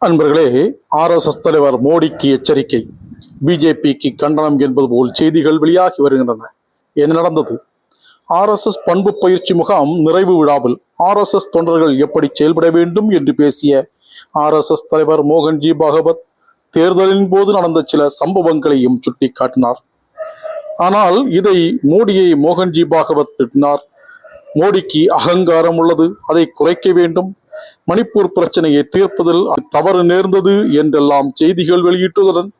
அன்பர்களே ஆர்எஸ்எஸ் தலைவர் மோடிக்கு எச்சரிக்கை. பிஜேபிக்கு கண்டனம் என்பது போல் செய்திகள் வெளியாகி வருகின்றன. என்ன நடந்தது? ஆர்எஸ்எஸ் பண்பு பயிற்சி முகாம் நிறைவு விழாவில் ஆர்எஸ்எஸ் தொண்டர்கள் எப்படி செயல்பட வேண்டும் என்று பேசிய ஆர்எஸ்எஸ் தலைவர் மோகன்ஜி பாகவத் தேர்தலின் போது நடந்த சில சம்பவங்களையும் சுட்டிக்காட்டினார். ஆனால் இதை மோடியை மோகன்ஜி பாகவத் திட்டினார். மோடிக்கு அகங்காரம் உள்ளது. அதை குறைக்க வேண்டும். மணிப்பூர் பிரச்சனையை தீர்ப்பதில் தவறு நேர்ந்தது என்றெல்லாம் செய்திகள் வெளியிட்டதுடன்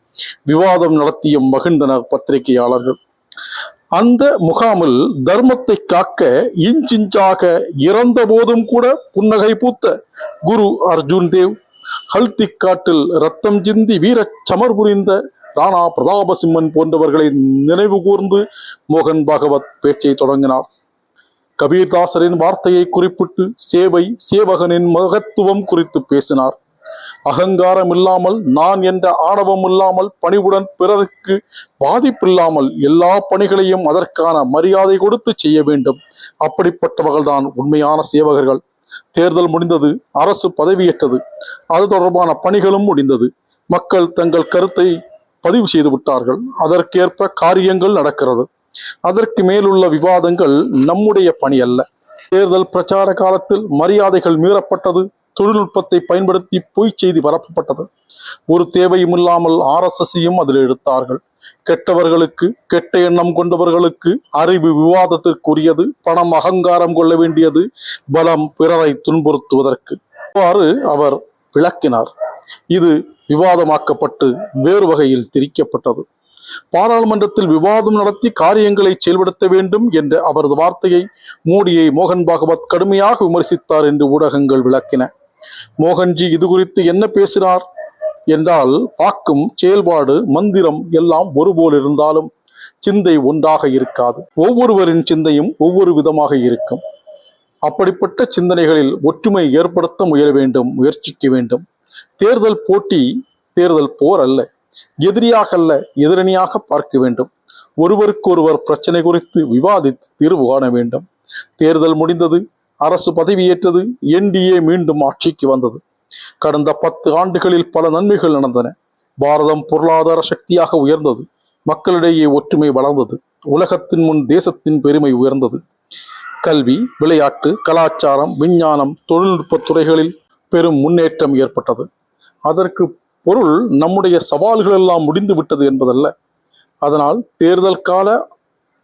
விவாதம் நடத்திய மகிழ்ந்தனர் பத்திரிகையாளர்கள். அந்த முகாமில் தர்மத்தை காக்க இஞ்சிஞ்சாக இறந்த போதும் கூட புன்னகை பூத்த குரு அர்ஜுன் தேவ் ஹல்தி காட்டில் ரத்தம் சிந்தி வீரச் சமர் புரிந்த ராணா பிரதாபசிம்மன் போன்றவர்களை நினைவு கூர்ந்து மோகன் பாகவத் பேச்சை தொடங்கினார். கபீர்தாசரின் வார்த்தையை குறிப்பிட்டு சேவை சேவகனின் மகத்துவம் குறித்து பேசினார். அகங்காரம் இல்லாமல் நான் என்ற ஆணவம் இல்லாமல் பணிவுடன் பிறருக்கு பாதிப்பில்லாமல் எல்லா பணிகளையும் அதற்கான மரியாதை கொடுத்து செய்ய வேண்டும். அப்படிப்பட்டவர்கள்தான் உண்மையான சேவகர்கள். தேர்தல் முடிந்தது அரசு பதவியேற்றது. அது தொடர்பான பணிகளும் முடிந்தது. மக்கள் தங்கள் கருத்தை பதிவு செய்து விட்டார்கள். அதற்கேற்ப காரியங்கள் நடக்கிறது. அதற்கு மேலுள்ள விவாதங்கள் நம்முடைய பணி அல்ல. தேர்தல் பிரச்சார காலத்தில் மரியாதைகள் மீறப்பட்டது தொழில்நுட்பத்தை பயன்படுத்தி பொய் செய்தி பரப்பப்பட்டது. ஒரு தேவையும் இல்லாமல் ஆர்எஸ்எஸ்ஸையும் அதில் எடுத்தார்கள். கெட்டவர்களுக்கு கெட்ட எண்ணம் கொண்டவர்களுக்கு அறிவு விவாதத்திற்குரியது பணம் அகங்காரம் கொள்ள வேண்டியது பலம் பிறரை துன்புறுத்துவதற்கு. அவ்வாறு அவர் விளக்கினார். இது விவாதமாக்கப்பட்டு வேறு வகையில் திரிக்கப்பட்டது. பாராளுமன்றத்தில் விவாதம் நடத்தி காரியங்களை செயல்படுத்த வேண்டும் என்ற அவரது வார்த்தையை மோடியை மோகன் பாகவத் கடுமையாக விமர்சித்தார் என்று ஊடகங்கள் விளக்கின. மோகன்ஜி இது குறித்து என்ன பேசினார்? என்றால் வாக்கும் செயல்பாடு மந்திரம் எல்லாம் ஒருபோல் இருந்தாலும் சிந்தை ஒன்றாக இருக்காது. ஒவ்வொருவரின் சிந்தையும் ஒவ்வொரு விதமாக இருக்கும். அப்படிப்பட்ட சிந்தனைகளில் ஒற்றுமை ஏற்படுத்த முயல வேண்டும் முயற்சிக்க வேண்டும். தேர்தல் போட்டி தேர்தல் போர் அல்ல. எதிரியாக அல்ல எதிரணியாக பார்க்க வேண்டும். ஒருவருக்கொருவர் பிரச்சனை குறித்து விவாதித்து தீர்வு காண வேண்டும். தேர்தல் முடிந்தது அரசு பதவியேற்றது என்டிஏ மீண்டும் ஆட்சிக்கு வந்தது. கடந்த பத்து ஆண்டுகளில் பல நன்மைகள் நடந்தன. பாரதம் பொருளாதார சக்தியாக உயர்ந்தது. மக்களிடையே ஒற்றுமை வளர்ந்தது. உலகத்தின் முன் தேசத்தின் பெருமை உயர்ந்தது. கல்வி விளையாட்டு கலாச்சாரம் விஞ்ஞானம் தொழில்நுட்ப துறைகளில் பெரும் முன்னேற்றம் ஏற்பட்டது. அதற்கு பொருள் நம்முடைய சவால்கள் எல்லாம் முடிந்து விட்டது என்பதல்ல. அதனால் தேர்தல் கால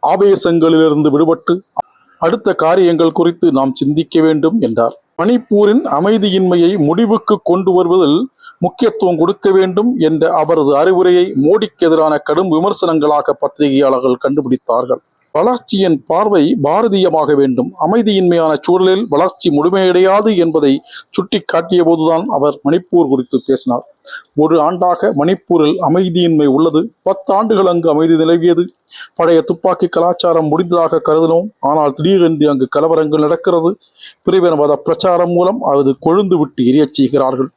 ஆவேசங்களிலிருந்து விடுபட்டு அடுத்த காரியங்கள் குறித்து நாம் சிந்திக்க வேண்டும் என்றார். மணிப்பூரின் அமைதியின்மையை முடிவுக்கு கொண்டு வருவதில் முக்கியத்துவம் கொடுக்க வேண்டும் என்ற அவரது அறிவுரையை மோடிக்கு எதிரான கடும் விமர்சனங்களாக பத்திரிகையாளர்கள் கண்டுபிடித்தார்கள். வளர்ச்சியின் பார்வை பாரதியமாக வேண்டும். அமைதியின்மையான சூழலில் வளர்ச்சி முழுமையடையாது என்பதை சுட்டிக்காட்டிய போதுதான் அவர் மணிப்பூர் குறித்து பேசினார். ஒரு ஆண்டாக மணிப்பூரில் அமைதியின்மை உள்ளது. பத்து ஆண்டுகள் அங்கு அமைதி நிலவியது. பழைய துப்பாக்கி கலாச்சாரம் முடிந்ததாக கருதினோம். ஆனால் திடீரென்று அங்கு கலவரங்கள் நடக்கிறது. பிரிவினவாத பிரச்சாரம் மூலம் அது கொழுந்து விட்டு எரியச் செய்கிறார்கள்.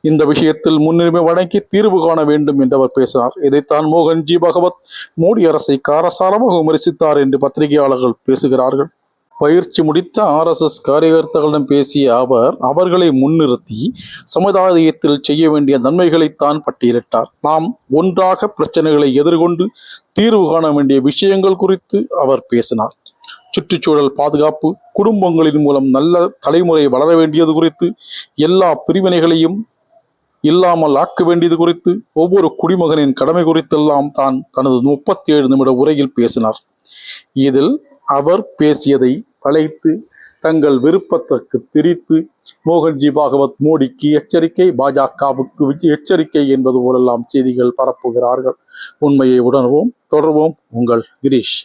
இந்த விஷயத்தில் முன்னுரிமை வழங்கி தீர்வு காண வேண்டும் என்று அவர் பேசினார். இதைத்தான் மோகன்ஜி பகவத் மோடி அரசை காரசாரமாக விமர்சித்தார் என்று பத்திரிகையாளர்கள் பேசுகிறார்கள். பயிற்சி முடித்த ஆர்எஸ்எஸ் காரியகர்த்தாக்களிடம் பேசிய அவர் அவர்களை முன்னிறுத்தி சமுதாயத்தில் செய்ய வேண்டிய நன்மைகளைத்தான் பட்டியலிட்டார். நாம் ஒன்றாக பிரச்சனைகளை எதிர்கொண்டு தீர்வு காண வேண்டிய விஷயங்கள் குறித்து அவர் பேசினார். சுற்றுச்சூழல் பாதுகாப்பு குடும்பங்களின் மூலம் நல்ல தலைமுறை வளர வேண்டியது குறித்து எல்லா பிரிவினைகளையும் இல்லாமல் ஆக்க வேண்டியது குறித்து ஒவ்வொரு குடிமகனின் கடமை குறித்தெல்லாம் தான் தனது முப்பத்தி ஏழு நிமிட உரையில் பேசினார். இதில் அவர் பேசியதை வளைத்து தங்கள் விருப்பத்திற்கு திரித்து மோகன்ஜி பாகவத் மோடிக்கு எச்சரிக்கை பாஜகவுக்கு எச்சரிக்கை என்பது போலெல்லாம் செய்திகள் பரப்புகிறார்கள். உண்மையை உணர்வோம் தொடர்வோம். உங்கள் கிரீஷ்.